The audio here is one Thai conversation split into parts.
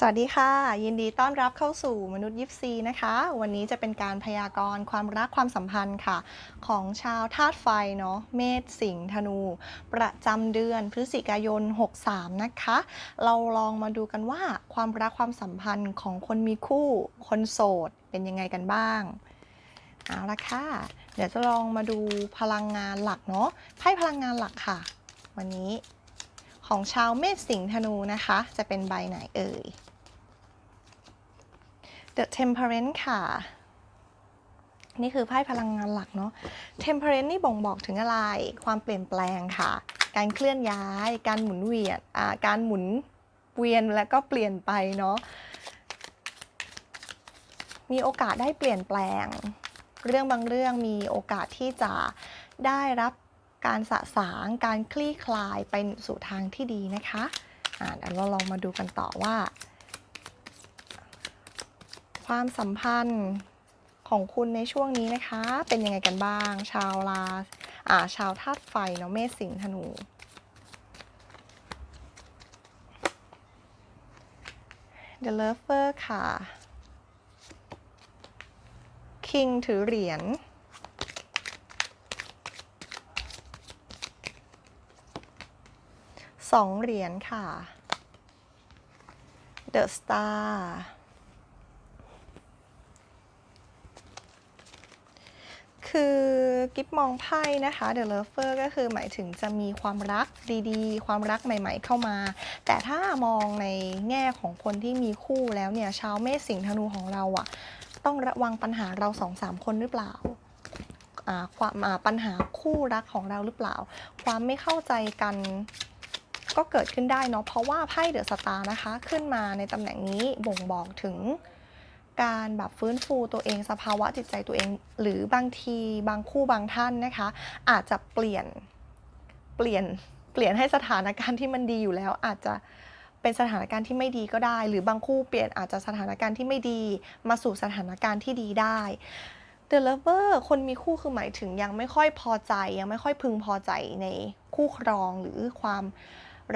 สวัสดีค่ะ ยินดีต้อนรับเข้าสู่มนุษย์ยิปซีนะคะ วันนี้จะเป็นการพยากรณ์ความรักความสัมพันธ์ค่ะ ของชาวธาตุไฟเนาะเมษสิงห์ธนู ประจำเดือนพฤศจิกายน 63 นะคะ เราลองมาดูกันว่าความรักความสัมพันธ์ของคนมีคู่ คนโสด เป็นยังไงกันบ้างเอาละค่ะ เดี๋ยวจะลองมาดูพลังงานหลักเนาะไพ่พลังงานหลักค่ะ วันนี้ของชาวเมษสิงห์ธนูนะคะ จะเป็นใบไหนเอ่ย The Temperance ค่ะ นี่คือไพ่พลังงานหลักเนาะ Temperance นี่บ่งบอกถึงอะไร ความเปลี่ยนแปลงค่ะ การเคลื่อนย้าย การหมุนเวียนการหมุนเวียนแล้วก็เปลี่ยนไปเนาะ มีโอกาสได้เปลี่ยนแปลง เรื่องบางเรื่องมีโอกาสที่จะได้รับการสะสาง การคลี่คลายไปสู่ทางที่ดีนะคะอ่าเดี๋ยวเราลองมาดูกันต่อว่า ความสัมพันธ์ของคุณในช่วงนี้นะคะ เป็นยังไงกันบ้าง ชาวราอ่าชาวธาตุไฟเนาะเมษสิงห์ธนู The Lover ค่ะ King ถือเหรียญสองเหรียญค่ะ The Star คือกิฟมองไพ่นะคะ The Lover ก็คือหมายถึงจะมีความรักดีๆ ความรักใหม่ ๆ เข้ามา แต่ถ้ามองในแง่ของคนที่มีคู่แล้วเนี่ยชาวเมษสิงห์ธนูของเราอะต้องระวังปัญหาเราสองสามคนหรือเปล่าความปัญหาคู่รักของเราหรือเปล่า ความไม่เข้าใจกันก็เกิดขึ้นได้เนาะเพราะว่าไพ่เดอะสตาร์นะคะ ขึ้นมาในตำแหน่งนี้บ่งบอกถึง การแบบฟื้นฟูตัวเองสภาวะจิตใจตัวเอง หรือบางทีบางคู่บางท่านนะคะ อาจจะเปลี่ยนเปลี่ยนเปลี่ยนให้สถานการณ์ที่มันดีอยู่แล้ว อาจจะเป็นสถานการณ์ที่ไม่ดีก็ได้ หรือบางคู่เปลี่ยนอาจจะสถานการณ์ที่ไม่ดีมาสู่สถานการณ์ที่ดีได้ The Lover คนมีคู่คือหมายถึงยังไม่ค่อยพอใจ ยังไม่ค่อยพึงพอใจในคู่ครองหรือความ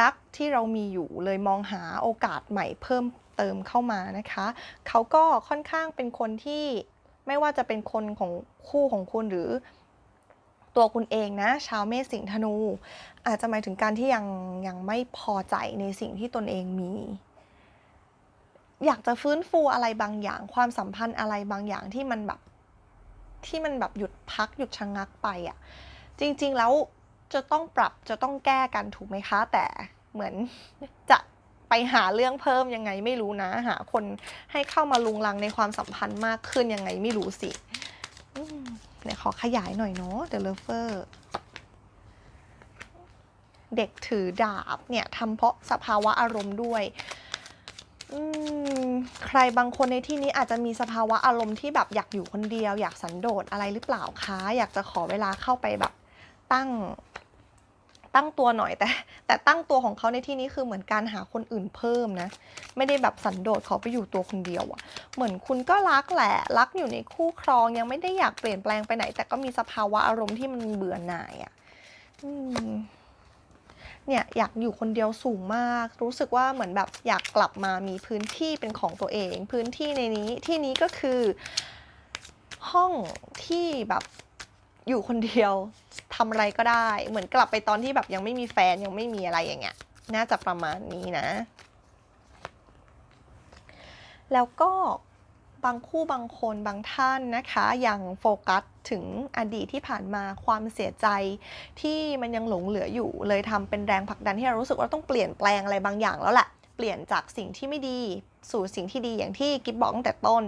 รักที่เรามีอยู่เลยมองหาโอกาสใหม่เพิ่ม เติมเข้ามานะคะ เขาก็ค่อนข้างเป็นคนที่ไม่ว่าจะเป็นคนของคู่ของคุณหรือตัวคุณเองนะชาวเมษสิงธนู อาจจะหมายถึงการที่ยังยังไม่พอใจในสิ่งที่ตนเองมี อยากจะฟื้นฟูอะไรบางอย่าง ความสัมพันธ์อะไรบางอย่างที่มันแบบที่มันแบบหยุดพักหยุดชะงงักไปอะ่ะจริงๆแล้วจะต้องปรับจะต้องแก้กันถูกไหมคะ แต่เหมือนจะ ไปหาเรื่องเพิ่มยังไงไม่รู้นะ หาคนให้เข้ามาลุงลังในความสัมพันธ์มากขึ้นยังไงไม่รู้สิเนี่ยขอขยายหน่อยเนาะ The Lover เด็กถือดาบเนี่ยทำเพราะสภาวะอารมณ์ด้วยใครบางคนในที่นี้อาจจะมีสภาวะอารมณ์ที่แบบอยากอยู่คนเดียว อยากสันโดษอะไรหรือเปล่าคะ อยากจะขอเวลาเข้าไปแบบตั้ง ตั้งตัวหน่อยแต่ แต่ตั้งตัวของเขาในที่นี้คือเหมือนการหาคนอื่นเพิ่มนะ ไม่ได้แบบสันโดษขอไปอยู่ตัวคนเดียวอะเหมือนคุณก็รักแหละรักอยู่ในคู่ครองยังไม่ได้อยากเปลี่ยนแปลงไปไหน แต่ก็มีสภาวะอารมณ์ที่มันเบื่อหน่ายอะอเนี่ยอยากอยู่คนเดียวสูงมาก รู้สึกว่าเหมือนแบบอยากกลับมามีพื้นที่เป็นของตัวเอง พื้นที่ในนี้ที่นี้ก็คือ ห้องที่แบบอยู่คนเดียว ทำอะไรก็ได้ เหมือนกลับไปตอนที่แบบยังไม่มีแฟนยังไม่มีอะไรอย่างเงี้ย น่าจะประมาณนี้นะ แล้วก็บางคู่บางคนบางท่านนะคะยังโฟกัสถึงอดีตที่ผ่านมาความเสียใจที่มันยังหลงเหลืออยู่เลยทำเป็นแรงผลักดันที่เรารู้สึกว่าต้องเปลี่ยนแปลงอะไรบางอย่างแล้วแหละ เปลี่ยนจากสิ่งที่ไม่ดี สู่สิ่งที่ดีอย่างที่กิฟบอกตั้งแต่ต้น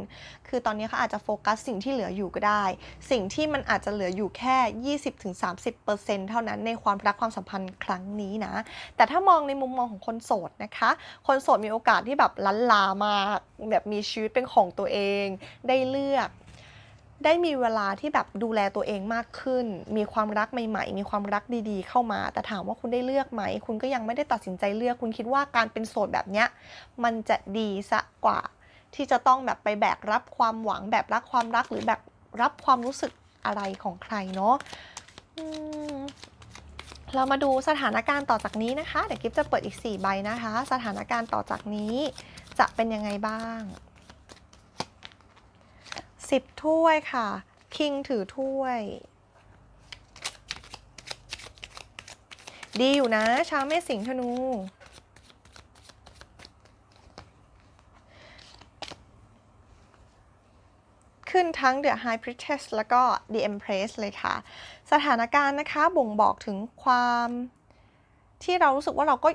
คือตอนนี้เขาอาจจะโฟกัสสิ่งที่เหลืออยู่ก็ได้ สิ่งที่มันอาจจะเหลืออยู่แค่ 20-30%เท่านั้นในความรักความสัมพันธ์ครั้งนี้นะ แต่ถ้ามองในมุมมองของคนโสดนะคะ คนโสดมีโอกาสที่แบบล้นลามากแบบมีชีวิตเป็นของตัวเอง ได้เลือก ได้มีเวลาที่แบบดูแลตัวเองมากขึ้น มีความรักใหม่ ๆ มีความรักดีๆ เข้ามา แต่ถามว่าคุณได้เลือกไหม คุณก็ยังไม่ได้ตัดสินใจเลือก คุณคิดว่าการเป็นโสดแบบเนี้ย มันจะดีซะกว่า ที่จะต้องแบบไปแบกรับความหวังแบบรักความรักหรือแบบรับความรู้สึกอะไรของใครเนาะเรามาดูสถานการณ์ต่อจากนี้นะคะ เดี๋ยวกิฟจะเปิดอีก 4 ใบนะคะ สถานการณ์ต่อจากนี้จะเป็นยังไงบ้าง สิบถ้วยค่ะ คิงถือถ้วย ดีอยู่นะชาวเมษสิงธนู ขึ้นทั้ง The High Priestess แล้วก็ The Empress เลยค่ะ สถานการณ์นะคะบ่งบอกถึงความที่เรารู้สึกว่าเราก็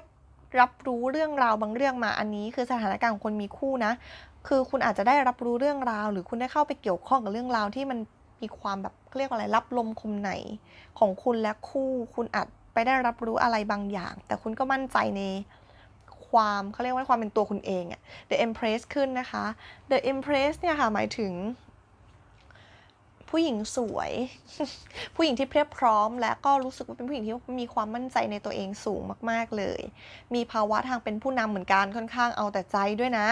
รับรู้เรื่องราวบางเรื่องมาอันนี้คือสถานการณ์ของคนมีคู่นะ คือคุณอาจจะได้รับรู้เรื่องราว หรือคุณได้เข้าไปเกี่ยวข้องกับเรื่องราวที่มันมีความแบบเรียกว่าอะไรรับลมคมไหน ของคุณและคู่คุณอาจไปได้รับรู้อะไรบางอย่าง แต่คุณก็มั่นใจในความเขาเรียกว่าความเป็นตัวคุณเองอะ The Empress ขึ้นนะคะ The Empress เนี่ยค่ะหมายถึง ผู้หญิงสวย ผู้หญิงที่เพียบพร้อม และก็รู้สึกว่าเป็นผู้หญิงที่มีความมั่นใจในตัวเองสูงมาก ๆเลย มีภาวะทางเป็นผู้นำเหมือนกันค่อนข้างเอาแต่ใจด้วยนะ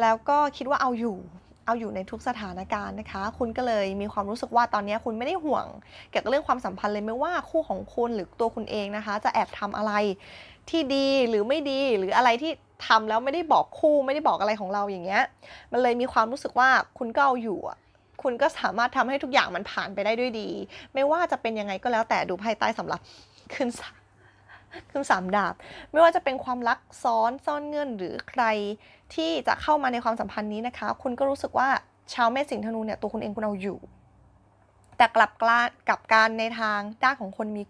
แล้วก็คิดว่าเอาอยู่เอาอยู่ในทุกสถานการณ์นะคะ คุณก็เลยมีความรู้สึกว่าตอนนี้คุณไม่ได้ห่วง เกี่ยวกับเรื่องความสัมพันธ์เลยไม่ว่าคู่ของคุณหรือตัวคุณเองนะคะ จะแอบทำอะไรที่ดีหรือไม่ดีหรืออะไรที่ทำแล้วไม่ได้บอกคู่ไม่ได้บอกอะไรของเราอย่างเงี้ย มันเลยมีความรู้สึกว่าคุณก็เอาอยู่อะ คุณก็สามารถทำให้ทุกอย่างมันผ่านไปได้ด้วยดี ไม่ว่าจะเป็นยังไงก็แล้วแต่ดูไพ่ใต้สำหรับขึ้นสามขึ้นสามดาบ ไม่ว่าจะเป็นความรักซ้อนซ่อนเงื่อนหรือใครที่จะเข้ามาในความสัมพันธ์นี้นะคะ คุณก็รู้สึกว่าชาวเมษสิงห์ธนูเนี่ยตัวคุณเองคุณเอาอยู่ แต่กลับกลากับการในทางด้านของคนมี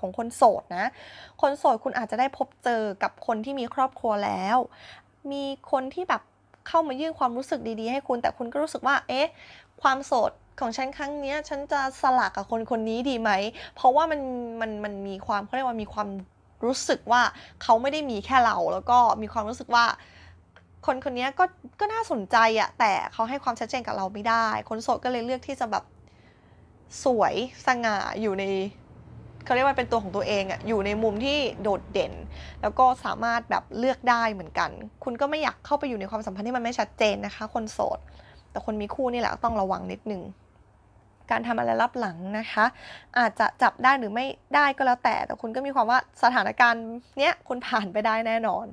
ของคนโสดนะ คนโสดคุณอาจจะได้พบเจอกับคนที่มีครอบครัวแล้ว มีคนที่แบบเข้ามายื่นความรู้สึกดีๆ ให้คุณ แต่คุณก็รู้สึกว่า เอ๊ะ ความโสดของฉันครั้งนี้ฉันจะสลักกับคนคนนี้ดีไหม เพราะว่ามันมันมันมีความเขาเรียกว่ามีความรู้สึกว่าเขาไม่ได้มีแค่เรา แล้วก็มีความรู้สึกว่า คนคนนี้ก็ก็น่าสนใจอะแต่เขาให้ความชัดเจนกับเราไม่ได้ คนโสดก็เลยเลือกที่จะแบบสวยสง่าอยู่ในเขาเรียกว่าเป็นตัวของตัวเองอะอยู่ในมุมที่โดดเด่น แล้วก็สามารถแบบเลือกได้เหมือนกัน คุณก็ไม่อยากเข้าไปอยู่ในความสัมพันธ์ที่มันไม่ชัดเจนนะคะ คนโสด แต่คนมีคู่นี่แหละต้องระวังนิดนึงการทำอะไรรับหลังนะคะ อาจจะจับได้หรือไม่ได้ก็แล้วแต่ แต่คุณก็มีความว่าสถานการณ์เนี้ยคุณผ่านไปได้แน่นอน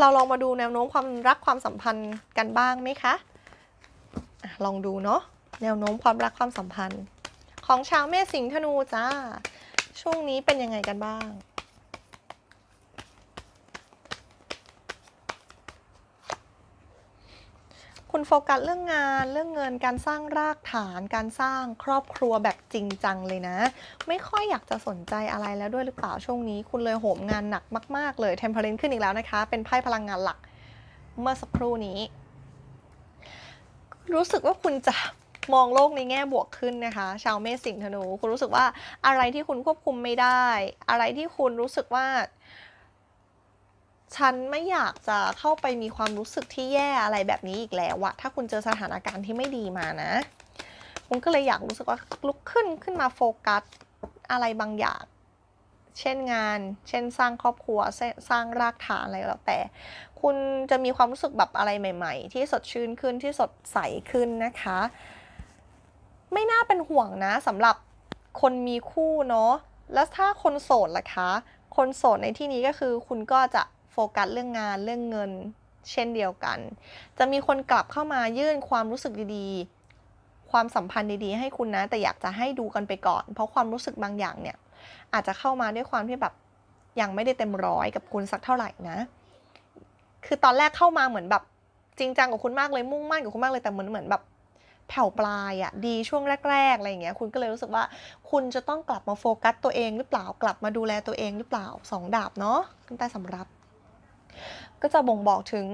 เราลองมาดูแนวโน้มความรักความสัมพันธ์กันบ้างไหมคะอะลองดูเนาะแนวโน้มความรักความสัมพันธ์ ของชาวเมษสิงห์ธนูจ้าช่วงนี้เป็นยังไงกันบ้าง คุณโฟกัสเรื่องงานเรื่องเงินการสร้างรากฐาน การสร้างครอบครัวแบบจริงจังเลยนะ ไม่ค่อยอยากจะสนใจอะไรแล้วด้วยหรือเปล่าช่วงนี้ คุณเลยโหมงานหนักมาก ๆ เลยเทมเพลนขึ้นอีกแล้วนะคะ เป็นไพ่พลังงานหลัก เมื่อสักครู่นี้ รู้สึกว่าคุณจะมองโลกในแง่บวกขึ้นนะคะ ชาวเมษสิงห์ธนู คุณรู้สึกว่าอะไรที่คุณควบคุมไม่ได้ อะไรที่คุณรู้สึกว่า ฉันไม่อยากจะเข้าไปมีความรู้สึกที่แย่อะไรแบบนี้อีกแล้วอะถ้าคุณเจอสถานการณ์ที่ไม่ดีมานะคุณก็เลยอยากรู้สึกว่าลุกขึ้นขึ้นมาโฟกัสอะไรบางอย่าง เช่นงาน เช่นสร้างครอบครัว สร้างรากฐานอะไรแล้วแต่ คุณจะมีความรู้สึกแบบอะไรใหม่ ๆ ที่สดชื่นขึ้นที่สดใสขึ้นนะคะ ไม่น่าเป็นห่วงนะสำหรับคนมีคู่เนาะ แล้วถ้าคนโสดล่ะคะ คนโสดในที่นี้ก็คือคุณก็จะ โฟกัสเรื่องงานเรื่องเงิน เช่นเดียวกัน จะมีคนกลับเข้ามายื่นความรู้สึกดีๆ ความสัมพันธ์ดีๆ ให้คุณนะ แต่อยากจะให้ดูกันไปก่อน เพราะความรู้สึกบางอย่างเนี่ย อาจจะเข้ามาด้วยความที่แบบยังไม่ได้เต็มร้อยกับคุณสักเท่าไหร่นะ คือตอนแรกเข้ามาเหมือนแบบจริงจังกับคุณมากเลยมุ่งมั่นกับคุณมากเลยแต่เหมือนเหมือนแบบแผ่วปลายอะดีช่วงแรก ๆ อะไรอย่างเงี้ยคุณก็เลยรู้สึกว่า คุณจะต้องกลับมาโฟกัสตัวเองหรือเปล่ากลับมาดูแลตัวเองหรือเปล่าสองดาบเนาะขึ้นใต้สำรับ ก็จะบ่งบอกถึง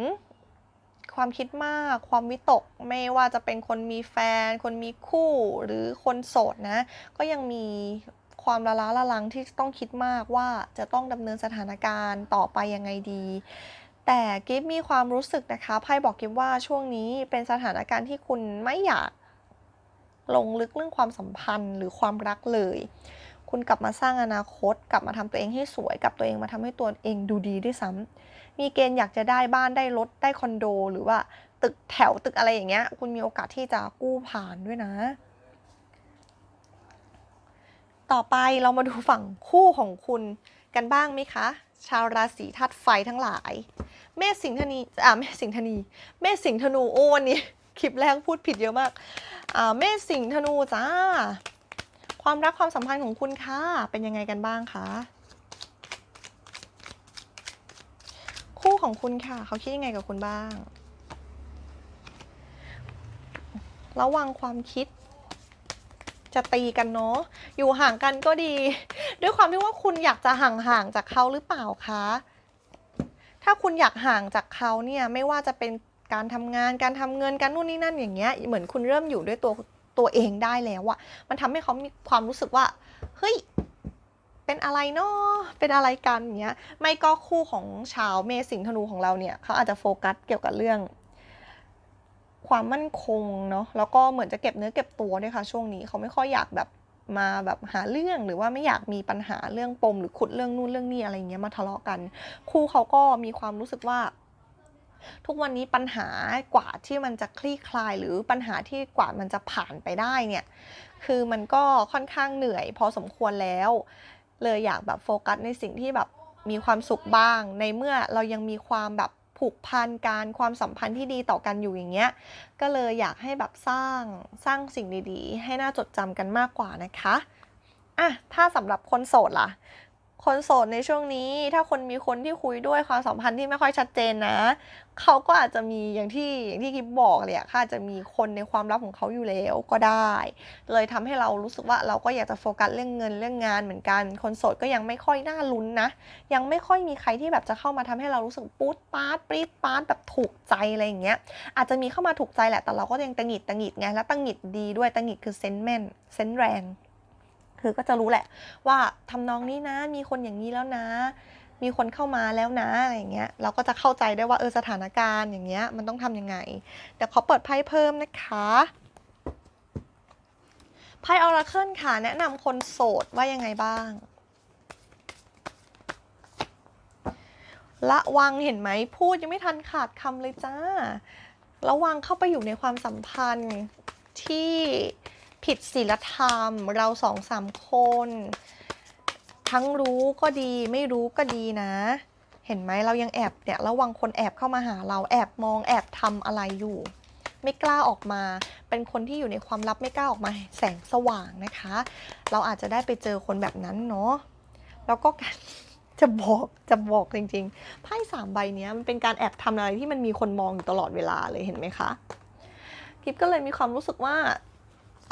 ความคิดมาก ความวิตก ไม่ว่าจะเป็นคนมีแฟน คนมีคู่หรือคนโสดนะ ก็ยังมีความละล้าละลังที่ต้องคิดมากว่าจะต้องดำเนินสถานการณ์ต่อไปยังไงดี แต่กิฟมีความรู้สึกนะคะ ไพ่บอกกิฟว่าช่วงนี้เป็นสถานการณ์ที่คุณไม่อยากลงลึกเรื่องความสัมพันธ์หรือความรักเลย คุณกลับมาสร้างอนาคต กลับมาทำตัวเองให้สวยกลับตัวเองมาทำให้ตัวเองดูดีด้วยซ้ำ มีเกณฑ์อยากจะได้บ้านได้รถได้คอนโด หรือว่าตึกแถวตึกอะไรอย่างเงี้ย คุณมีโอกาสที่จะกู้ผ่านด้วยนะ ต่อไปเรามาดูฝั่งคู่ของคุณกันบ้างไหมคะ ชาวราศีธาตุไฟทั้งหลาย เมษสิงห์ธนีอ่าเมษสิงห์ธนีเมษสิงห์ธนูโอ้วันนี้คลิปแรกพูดผิดเยอะมากอ่าเมษสิงห์ธนูจ้า ความรักความสัมพันธ์ของคุณค่ะเป็นยังไงกันบ้างคะ คู่ ของคุณค่ะ เขาคิดยังไงกับคุณบ้าง ระวังความคิด จะตีกันเนาะ อยู่ห่างกันก็ดี ด้วยความที่ว่าคุณอยากจะห่างๆจากเขาหรือเปล่าคะ ถ้าคุณอยากห่างจากเขาเนี่ยไม่ว่าจะเป็นการทำงานการทำเงินการนู่นนี่นั่นอย่างเงี้ย เหมือนคุณเริ่มอยู่ด้วยตัวตัวเองได้แล้วอะมันทำให้เขามีความรู้สึกว่า เฮ้ย เป็นอะไรเนาะเป็นอะไรกันอย่างเงี้ยไม่ก็คู่ของชาวเมษสิงธนูของเราเนี่ยเขาอาจจะโฟกัสเกี่ยวกับเรื่อง ความมั่นคงเนาะแล้วก็เหมือนจะเก็บเนื้อเก็บตัวด้วยค่ะ ช่วงนี้เขาไม่ค่อยอยากแบบมาแบบหาเรื่องหรือว่าไม่อยากมีปัญหาเรื่องปมหรือขุดเรื่องนู่นเรื่องนี้อะไรเงี้ยมาทะเลาะกัน คู่เขาก็มีความรู้สึกว่า ทุกวันนี้ปัญหากว่าที่มันจะคลี่คลายหรือปัญหาที่กว่ามันจะผ่านไปได้เนี่ย คือมันก็ค่อนข้างเหนื่อยพอสมควรแล้ว เลยอยากแบบโฟกัสในสิ่งที่แบบมีความสุขบ้าง ในเมื่อเรายังมีความแบบผูกพันการความสัมพันธ์ที่ดีต่อกันอยู่อย่างเงี้ย ก็เลยอยากให้แบบสร้างสร้างสิ่งดีๆ ให้น่าจดจำกันมากกว่านะคะอะถ้าสำหรับคนโสดล่ะ คนโสดในช่วงนี้ ถ้าคนมีคนที่คุยด้วยความสัมพันธ์ที่ไม่ค่อยชัดเจนนะ เขาก็อาจจะมีอย่างที่อย่างที่กิฟบอกเลยอะค่ะจะมีคนในความลับของเขาอยู่แล้วก็ได้ เลยทำให้เรารู้สึกว่าเราก็อยากจะโฟกัสเรื่องเงินเรื่องงานเหมือนกัน คนโสดก็ยังไม่ค่อยน่าลุ้นนะ ยังไม่ค่อยมีใครที่แบบจะเข้ามาทำให้เรารู้สึกปู๊ดปาดปรี๊ดปาดแบบถูกใจอะไรอย่างเงี้ย อาจจะมีเข้ามาถูกใจแหละแต่เราก็ยังตังหิดตังหิดไงแล้วตังหิดดีด้วยตังหิดคือเซนแมนเซนแรง คือก็จะรู้แหละ ว่าทำนองนี้นะ มีคนอย่างนี้แล้วนะ มีคนเข้ามาแล้วนะอะไรอย่างเงี้ย เราก็จะเข้าใจได้ว่าเออสถานการณ์อย่างเงี้ยมันต้องทำยังไงเดี๋ยวขอเปิดไพ่เพิ่มนะคะไพ่ออราเคิลค่ะ แนะนำคนโสดว่ายังไงบ้าง ระวังเห็นไหมพูดยังไม่ทันขาดคำเลยจ้า ระวังเข้าไปอยู่ในความสัมพันธ์ที่ ผิดศีลธรรม เราสองสามคน ทั้งรู้ก็ดีไม่รู้ก็ดีนะ เห็นไหมเรายังแอบเนี่ยระวังคนแอบเข้ามาหาเราแอบมองแอบทำอะไรอยู่ ไม่กล้าออกมา เป็นคนที่อยู่ในความลับไม่กล้าออกมาแสงสว่างนะคะ เราอาจจะได้ไปเจอคนแบบนั้นเนาะแล้วก็การจะบอกจะบอกจริงๆ ไพ่สามใบเนี้ยมันเป็นการแอบทำอะไรที่มันมีคนมองอยู่ตลอดเวลาเลยเห็นไหมคะกิฟก็เลยมีความรู้สึกว่า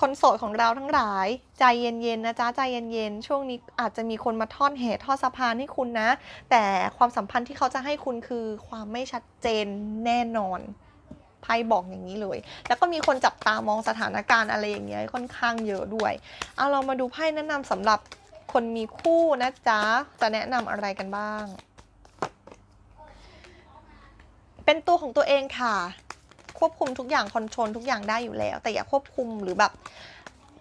คนโสดของเราทั้งหลาย ใจเย็นๆนะจ๊ะใจเย็นๆช่วงนี้อาจจะมีคนมาทอดเหตุทอดสะพานให้คุณนะ แต่ความสัมพันธ์ที่เขาจะให้คุณคือความไม่ชัดเจนแน่นอนไพ่บอกอย่างนี้เลย แล้วก็มีคนจับตามองสถานการณ์อะไรอย่างเงี้ยค่อนข้างเยอะด้วย เอาเรามาดูไพ่แนะนำสำหรับคนมีคู่นะจ๊ะ จะแนะนำอะไรกันบ้าง เป็นตัวของตัวเองค่ะ ควบคุมทุกอย่างคอนโทรลทุกอย่างได้อยู่แล้ว แต่อย่าควบคุมหรือแบบ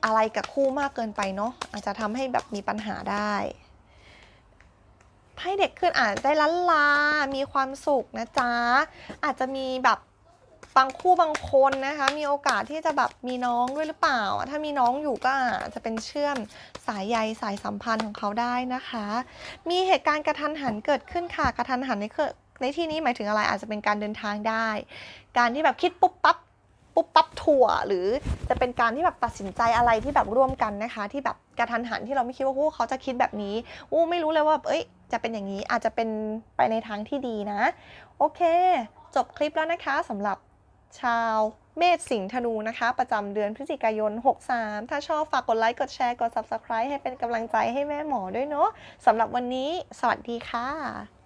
อะไรกับคู่มากเกินไปเนาะอาจจะทำให้แบบมีปัญหาได้ไพ่เด็กขึ้นอาจได้ล้านลา มีความสุขนะจ๊ะ อาจจะมีแบบบางคู่บางคนนะคะ มีโอกาสที่จะแบบมีน้องด้วยหรือเปล่า ถ้ามีน้องอยู่ก็อาจจะเป็นเชื่อมสายใยสายสัมพันธ์ของเขาได้นะคะ มีเหตุการณ์กระทันหันเกิดขึ้นค่ะ กระทันหันในคือ ในที่นี้หมายถึงอะไรอาจจะเป็นการเดินทางได้ การที่แบบคิดปุ๊บปั๊บปุ๊บปั๊บถั่ว หรือจะเป็นการที่แบบตัดสินใจอะไรที่แบบร่วมกันนะคะ ที่แบบกระทันหันที่เราไม่คิดว่าอู้เขาจะคิดแบบนี้อู้ไม่รู้เลยว่าแบบเอ้ย จะเป็นอย่างนี้อาจจะเป็นไปในทางที่ดีนะ โอเค จบคลิปแล้วนะคะสำหรับชาวเมษสิงห์ธนูนะคะ ประจำเดือนพฤศจิกายน 63 ถ้าชอบฝากกดไลค์ กดแชร์ กด Subscribe ให้เป็นกำลังใจให้แม่หมอด้วยเนาะสำหรับวันนี้ สวัสดีค่ะ